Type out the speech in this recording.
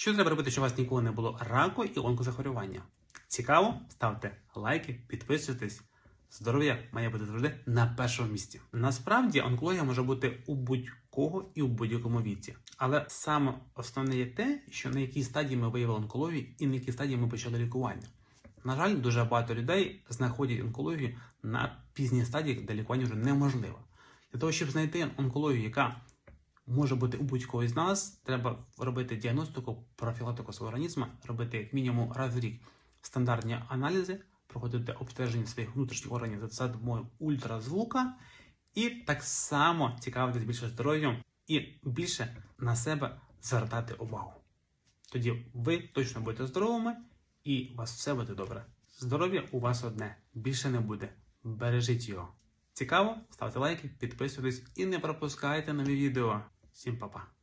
Що треба робити, щоб у вас ніколи не було раку і онкозахворювання? Цікаво? Ставте лайки, підписуйтесь. Здоров'я має бути завжди на першому місці. Насправді онкологія може бути у будь-кого і у будь-якому віці. Але саме основне є те, що на якій стадії ми виявили онкологію і на якій стадії ми почали лікування. На жаль, дуже багато людей знаходять онкологію на пізній стадії, де лікування вже неможливо. Для того, щоб знайти онкологію, яка може бути у будь-кого з нас, треба робити діагностику, профілактику свого організму, робити як мінімум раз в рік стандартні аналізи, проходити обстеження своїх внутрішніх органів за допомогою ультразвука, і так само цікавитись більше здоров'ям і більше на себе звертати увагу. Тоді ви точно будете здоровими і у вас все буде добре. Здоров'я у вас одне, більше не буде. Бережіть його. Цікаво? Ставте лайки, підписуйтесь і не пропускайте нові відео. sin papá.